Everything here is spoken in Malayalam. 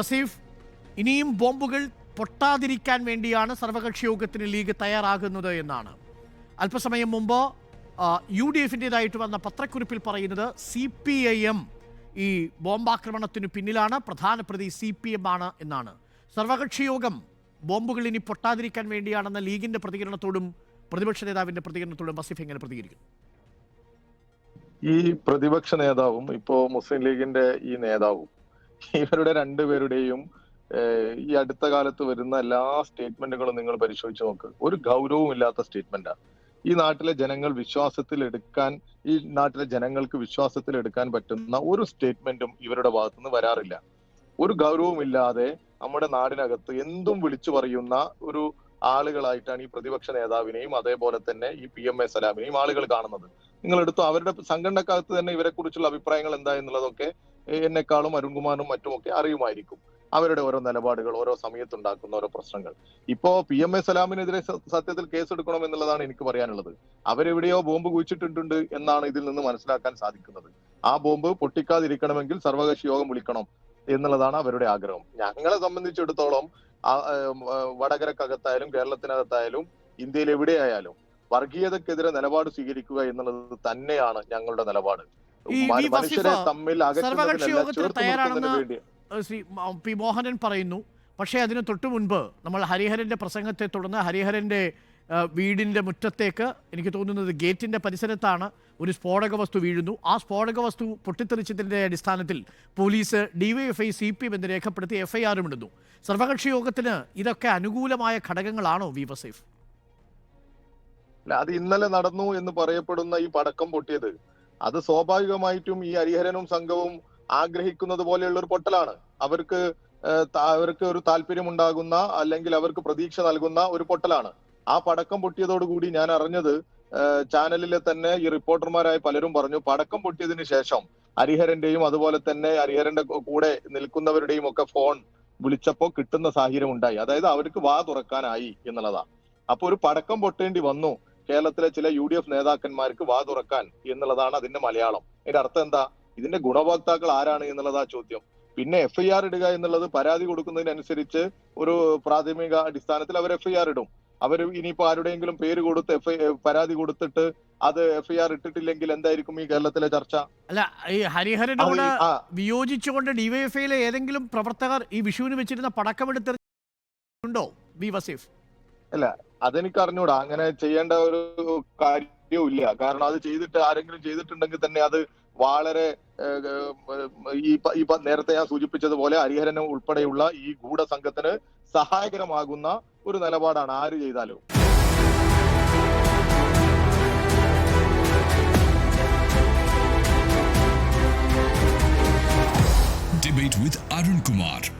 വസീഫ് ഇനിയും ബോംബുകൾ പൊട്ടാതിരിക്കാൻ വേണ്ടിയാണ് സർവകക്ഷി യോഗത്തിന് ലീഗ് തയ്യാറാകുന്നത് എന്നാണ്. അല്പസമയം മുമ്പ് യു ഡി എഫിന്റെതായിട്ട് വന്ന പത്രക്കുറിപ്പിൽ പറയുന്നത് സി പി ഐ എം ഈ ബോംബാക്രമണത്തിന് പിന്നിലാണ് പ്രധാന പ്രതി സി പി എം ആണ് എന്നാണ്. സർവകക്ഷി യോഗം ബോംബുകൾ ഇനി പൊട്ടാതിരിക്കാൻ വേണ്ടിയാണെന്ന ലീഗിന്റെ പ്രതികരണത്തോടും പ്രതിപക്ഷ നേതാവിന്റെ പ്രതികരണത്തോടും വസീഫ് എങ്ങനെ പ്രതികരിക്കും ഈ പ്രതിപക്ഷ നേതാവും ഇപ്പോ മുസ്ലിം ലീഗിന്റെ ഈ നേതാവും ഇവരുടെ രണ്ടുപേരുടെയും ഈ അടുത്ത കാലത്ത് വരുന്ന എല്ലാ സ്റ്റേറ്റ്മെന്റുകളും നിങ്ങൾ പരിശോധിച്ച് നോക്ക്. ഒരു ഗൗരവവും ഇല്ലാത്ത സ്റ്റേറ്റ്മെന്റാ. ഈ നാട്ടിലെ ജനങ്ങൾ വിശ്വാസത്തിൽ എടുക്കാൻ ഈ നാട്ടിലെ ജനങ്ങൾക്ക് വിശ്വാസത്തിൽ എടുക്കാൻ പറ്റുന്ന ഒരു സ്റ്റേറ്റ്മെന്റും ഇവരുടെ ഭാഗത്തുനിന്ന് വരാറില്ല. ഒരു ഗൗരവമില്ലാതെ നമ്മുടെ നാടിനകത്ത് എന്തും വിളിച്ചു പറയുന്ന ഒരു ആളുകളായിട്ടാണ് ഈ പ്രതിപക്ഷ നേതാവിനെയും അതേപോലെ തന്നെ ഈ പി എം എ സലാമിനെയും ആളുകൾ കാണുന്നത്. നിങ്ങൾ എടുത്തു അവരുടെ സംഘടനക്കകത്ത് തന്നെ ഇവരെ കുറിച്ചുള്ള അഭിപ്രായങ്ങൾ എന്താ എന്നുള്ളതൊക്കെ എന്നെക്കാളും അരുൺകുമാറും മറ്റുമൊക്കെ അറിയുമായിരിക്കും. അവരുടെ ഓരോ നിലപാടുകൾ ഓരോ സമയത്തുണ്ടാക്കുന്ന ഓരോ പ്രശ്നങ്ങൾ. ഇപ്പോ പി എം എ സലാമിനെതിരെ സത്യത്തിൽ കേസെടുക്കണം എന്നുള്ളതാണ് എനിക്ക് പറയാനുള്ളത്. അവരെവിടെയോ ബോംബ് കുഴിച്ചിട്ടുണ്ട് എന്നാണ് ഇതിൽ നിന്ന് മനസ്സിലാക്കാൻ സാധിക്കുന്നത്. ആ ബോംബ് പൊട്ടിക്കാതിരിക്കണമെങ്കിൽ സർവകക്ഷി യോഗം വിളിക്കണം എന്നുള്ളതാണ് അവരുടെ ആഗ്രഹം. ഞങ്ങളെ സംബന്ധിച്ചിടത്തോളം വടകരക്കകത്തായാലും കേരളത്തിനകത്തായാലും ഇന്ത്യയിൽ എവിടെയായാലും വർഗീയതക്കെതിരെ നിലപാട് സ്വീകരിക്കുക എന്നുള്ളത് തന്നെയാണ് ഞങ്ങളുടെ നിലപാട്. മനുഷ്യരെ വസീഫ തമ്മിൽ സർവകക്ഷി യോഗത്തിന് തയ്യാറാണെന്ന് ശ്രീ പി മോഹനൻ പറയുന്നു. പക്ഷേ അതിന് തൊട്ടു മുൻപ് നമ്മൾ ഹരിഹരന്റെ പ്രസംഗത്തെ തുടർന്ന് ഹരിഹരന്റെ വീടിന്റെ മുറ്റത്തേക്ക് എനിക്ക് തോന്നുന്നത് ഗേറ്റിന്റെ പരിസരത്താണ് ഒരു സ്ഫോടക വസ്തു വീഴുന്നു. ആ സ്ഫോടക വസ്തു പൊട്ടിത്തെറിച്ചതിന്റെ അടിസ്ഥാനത്തിൽ police DYFI C P M എന്ന് രേഖപ്പെടുത്തി എഫ്ഐആറും ഇടുന്നു. സർവകക്ഷി യോഗത്തിന് ഇതൊക്കെ അനുകൂലമായ ഘടകങ്ങളാണോ വി വസൈഫ്? അല്ല അത് ഇന്നലെ നടന്നു എന്ന് പറയപ്പെടുന്ന ഈ പടക്കം പൊട്ടിയത്. അത് സ്വാഭാവികമായിട്ടും ഈ ഹരിഹരനും സംഘവും ആഗ്രഹിക്കുന്നത് പോലെയുള്ള ഒരു പൊട്ടലാണ്. അവർക്ക് അവർക്ക് ഒരു താല്പര്യം ഉണ്ടാകുന്ന അല്ലെങ്കിൽ അവർക്ക് പ്രതീക്ഷ നൽകുന്ന ഒരു പൊട്ടലാണ്. ആ പടക്കം പൊട്ടിയതോടുകൂടി ഞാൻ അറിഞ്ഞത് ചാനലിലെ തന്നെ ഈ റിപ്പോർട്ടർമാരായ പലരും പറഞ്ഞു പടക്കം പൊട്ടിയതിനു ശേഷം ഹരിഹരന്റെയും അതുപോലെ തന്നെ ഹരിഹരന്റെ കൂടെ നിൽക്കുന്നവരുടെയും ഒക്കെ ഫോൺ വിളിച്ചപ്പോൾ കിട്ടുന്ന സാഹചര്യം ഉണ്ടായി. അതായത് അവർക്ക് വാ തുറക്കാനായി എന്നുള്ളതാണ്. അപ്പൊ ഒരു പടക്കം പൊട്ടേണ്ടി വന്നു. കേരളത്തിലെ ചില യു ഡി എഫ് നേതാക്കന്മാർക്ക് വാതുറക്കാൻ എന്നുള്ളതാണ് അതിന്റെ മലയാളം. അതിന്റെ അർത്ഥം എന്താ? ഇതിന്റെ ഗുണഭോക്താക്കൾ ആരാണ് എന്നുള്ളതാ ചോദ്യം. പിന്നെ എഫ്ഐആർ ഐ ആർ ഇടുക എന്നുള്ളത് പരാതി കൊടുക്കുന്നതിനനുസരിച്ച് ഒരു പ്രാഥമിക അടിസ്ഥാനത്തിൽ അവർ എഫ്ഐആർ ഐ ആർ ഇടും. അവർ ഇനിയിപ്പോ ആരുടെയെങ്കിലും പേര് കൊടുത്ത് എഫ് ഐ പരാതി കൊടുത്തിട്ട് അത് എഫ്ഐആർ ഐ ആർ ഇട്ടിട്ടില്ലെങ്കിൽ എന്തായിരിക്കും ഈ കേരളത്തിലെ ചർച്ച? അല്ല ഈ ഹരിഹരനോട് വിയോജിച്ചുകൊണ്ട് ഡിവൈഎഫ്ഐയിലെ ഏതെങ്കിലും പ്രവർത്തകർ ഈ വിഷുവിന് വെച്ചിരുന്ന പടക്കമെടുത്തിട്ടുണ്ടോ ബി വസീഫ്. അതെനിക്ക് അറിഞ്ഞൂടാ അങ്ങനെ ചെയ്യേണ്ട ഒരു കാര്യവും ഇല്ല കാരണം അത് ചെയ്തിട്ട് ആരെങ്കിലും ചെയ്തിട്ടുണ്ടെങ്കിൽ തന്നെ അത് വളരെ ഈ നേരത്തെ ഞാൻ സൂചിപ്പിച്ചതുപോലെ ഹരിഹരനും ഉൾപ്പെടെയുള്ള ഈ ഗൂഢസംഘത്തിന് സഹായകരമാകുന്ന ഒരു നിലപാടാണ് ആര് ചെയ്താലും. Debate with Arun Kumar.